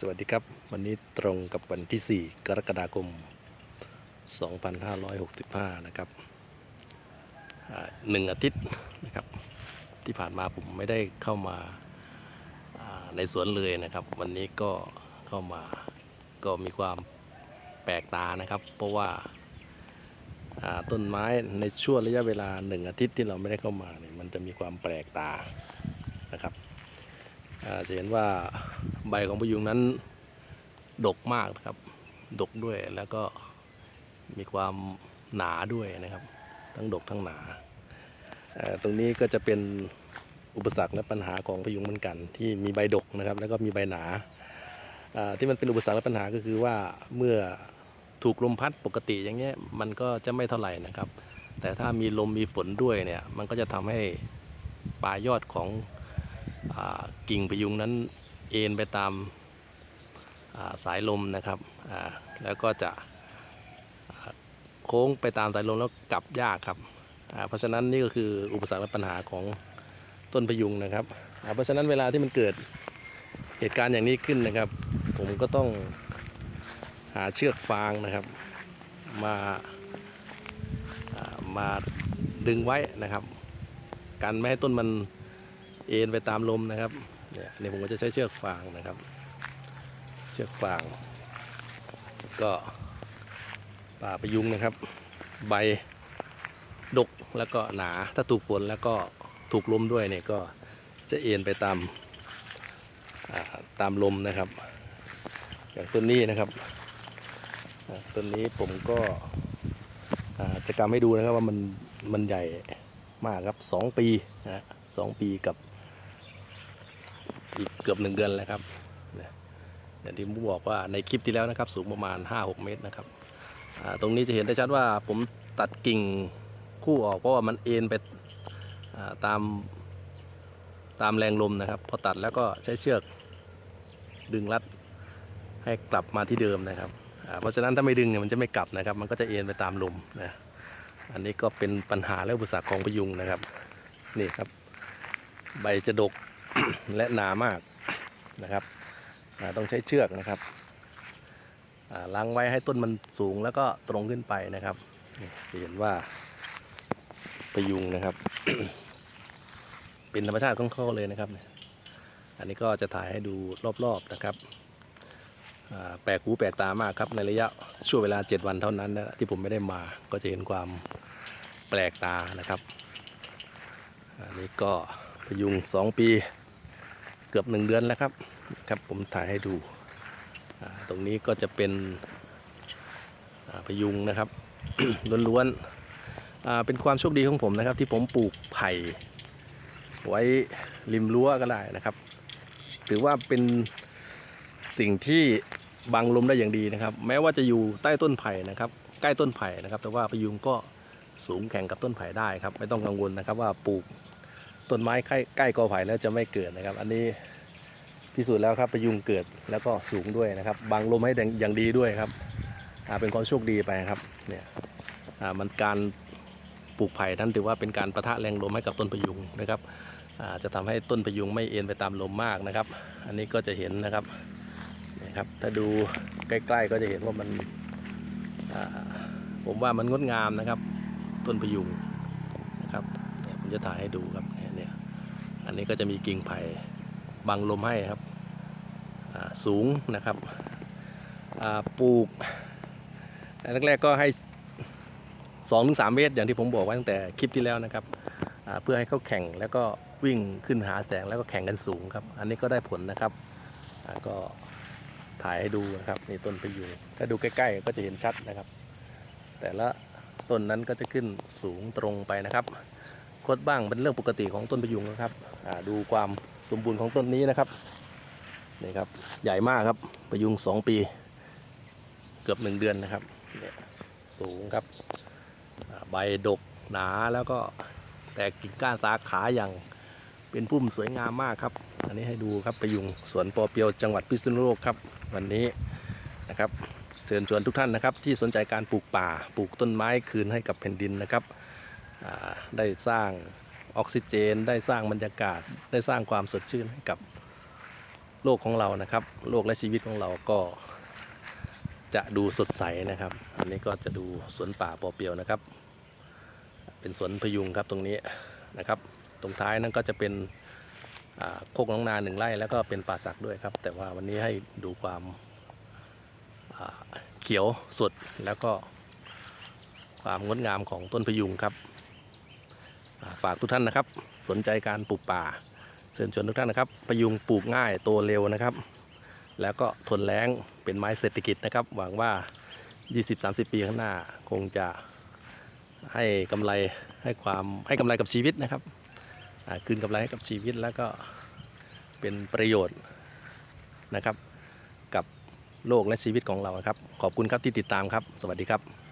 สวัสดีครับ วันนี้ตรงกับวันที่ 4 กรกฎาคม 2565 นะครับอ่าหนึ่งอาทิตย์นะครับ ที่ผ่านมาผมไม่ได้เข้ามาในสวนเลยนะครับ วันนี้ก็เข้ามาก็มีความแปลกตานะครับ เพราะว่าต้นไม้ในช่วงระยะเวลาหนึ่งอาทิตย์ที่เราไม่ได้เข้ามาเนี่ยมันจะมีความแปลกตานะครับ จะเห็นว่าใบของพยุงนั้นดกมากนะครับ ดกด้วยแล้วก็มีความหนาด้วยนะครับ ทั้งดกทั้งหนา ตรงนี้ก็จะเป็นอุปสรรคและปัญหาของพยุงเหมือนกัน ที่มีใบดกนะครับ แล้วก็มีใบหนาที่มันเป็นอุปสรรคและปัญหาก็คือว่าเมื่อถูกลมพัดปกติอย่างเงี้ยมันก็จะไม่เท่าไหร่นะครับ แต่ถ้ามีลมมีฝนด้วยเนี่ยมันก็จะทำให้ปลายยอดของ กิ่งพยุงนั้นเอ็นไปตามาสายลมนะครับ แล้วก็จะโค้งไปตามสายลมแล้วกลับยากครับ เพราะฉะนั้นนี่ก็คืออุปสรรคและปัญหาของต้นพยุงนะครับ เพราะฉะนั้นเวลาที่มันเกิดเหตุการณ์อย่างนี้ขึ้นนะครับ ผมก็ต้องหาเชือกฟางนะครับมาามาดึงไว้นะครับกันไม่ให้ต้นมัน เอ็นไปตามลมนะครับเนี่ยนี่ผมก็จะใช้เชือกฟางนะครับ เชือกฟาง ก็ป่าประยุงนะครับ ใบดกแล้วก็หนาถ้าถูกฝนแล้วก็ถูกลมด้วยเนี่ยก็จะเอ็นไปตามตามลมนะครับ อย่างต้นนี้นะครับต้นนี้ผมก็จะกำให้ดูนะครับว่ามันมันใหญ่มากครับสองปีนะสองปีกับ เกือบหนึ่งเดือนแล้วครับเนี่ยอย่างที่ผมบอกว่าในคลิปที่แล้วนะครับ สูงประมาณ 5-6 เมตรนะครับตรงนี้จะเห็นได้ชัดว่าผมตัดกิ่งคู่ออกเพราะว่ามันเอ็นไปตามตามแรงลมนะครับ พอตัดแล้วก็ใช้เชือกดึงรัดให้กลับมาที่เดิมนะครับเพราะฉะนั้นถ้าไม่ดึงเนี่ยมันจะไม่กลับนะครับ มันก็จะเอ็นไปตามลมนะอันนี้ก็เป็นปัญหาและอุปสรรคของพยุงนะครับ นี่ครับ ใบจะดกและหนามาก นะครับต้องใช้เชือกนะครับล้างไว้ให้ต้นมันสูงแล้วก็ตรงขึ้นไปนะครับจะเห็นว่าประยุงนะครับ เป็นธรรมชาติของเขาเลยนะครับ อันนี้ก็จะถ่ายให้ดูรอบๆนะครับแปลกหูแปลกตามากครับในระยะช่วงเวลา 7 วันเท่านั้นนะที่ผมไม่ได้มาก็จะเห็นความแปลกตานะครับ อันนี้ก็พยุง 2 ปี กือบ1เดือนแล้วครับครับผมถ่ายให้ดู ตรงนี้ก็จะเป็นพยุงนะครับล้วนๆเป็นความโชคดีของผมนะครับ ที่ผมปลูกไผ่ไว้ริมรั้วก็ได้นะครับ ถือว่าเป็นสิ่งที่บังลมได้อย่างดีนะครับ แม้ว่าจะอยู่ใต้ต้นไผ่นะครับ ใกล้ต้นไผ่นะครับ แต่ว่าพยุงก็สูงแข่งกับต้นไผ่ได้ครับ ไม่ต้องกังวลนะครับว่าปลูก ต้นไม้ใกล้ใกล้กอไผ่แล้วจะไม่เกิดนะครับ อันนี้พิสูจน์แล้วครับประยุงเกิดแล้วก็สูงด้วยนะครับบังลมให้อย่างดีด้วยครับเป็นความโชคดีไปครับเนี่ยมันการปลูกไผ่นั้นถือว่าเป็นการประทะแรงลมให้กับต้นประยุงนะครับจะทำให้ต้นประยุงไม่เอ็นไปตามลมมากนะครับ อันนี้ก็จะเห็นนะครับนะครับ ถ้าดูใกล้ๆก็จะเห็นว่ามันผมว่ามันงดงามนะครับ ต้นประยุงนะครับผมจะถ่ายให้ดูครับ อันนี้ก็จะมีกิ่งไผ่บังลมให้ครับสูงนะครับปลูกแรกๆก็ให้2-3ถึงเมตรอย่างที่ผมบอกไว้ตั้งแต่คลิปที่แล้วนะครับเพื่อให้เขาแข่งแล้วก็วิ่งขึ้นหาแสงแล้วก็แข่งกันสูงครับ อันนี้ก็ได้ผลนะครับก็ถ่ายให้ดูนะครับนี่ต้นพะยุงถ้าดูใกล้ๆก็จะเห็นชัดนะครับ แต่ละต้นนั้นก็จะขึ้นสูงตรงไปนะครับ คดบ้างเป็นเรื่องปกติของต้นพะยุงนะครับดูความสมบูรณ์ของต้นนี้นะครับนี่ครับใหญ่มากครับพะยุง 2 ปี เกือบ 1 เดือนนะครับสูงครับใบดกหนาแล้วก็แตกกิ่งก้านสาขาอย่างเป็นพุ่มสวยงามมากครับ อันนี้ให้ดูครับพะยุงสวนปอเปียวจังหวัดพิษณุโลกครับ วันนี้นะครับเชิญชวนทุกท่านนะครับที่สนใจการปลูกป่าปลูกต้นไม้คืนให้กับแผ่นดินนะครับ ได้สร้างออกซิเจน ได้สร้างบรรยากาศ ได้สร้างความสดชื่นให้กับโลกของเรานะครับ โลกและชีวิตของเราก็จะดูสดใสนะครับ อันนี้ก็จะดูสวนป่าปอเปียวนะครับ เป็นสวนพยุงครับตรงนี้นะครับ ตรงท้ายนั่นก็จะเป็นโคกน้องนาหนึ่งไร่แล้วก็เป็นป่าสักด้วยครับ แต่ว่าวันนี้ให้ดูความเขียวสดแล้วก็ความงดงามของต้นพยุงครับ ฝากทุกท่านนะครับ สนใจการปลูกป่าเชิญชวนทุกท่านนะครับพยุงปลูกง่ายโตเร็วนะครับ แล้วก็ทนแล้งเป็นไม้เศรษฐกิจนะครับ หวังว่า 20-30 ปีข้างหน้าคงจะให้กำไรให้ความให้กำไรกับชีวิตนะครับคืนกำไรให้กับชีวิตแล้วก็เป็นประโยชน์นะครับ กับโลกและชีวิตของเราครับ ขอบคุณครับที่ติดตามครับ สวัสดีครับ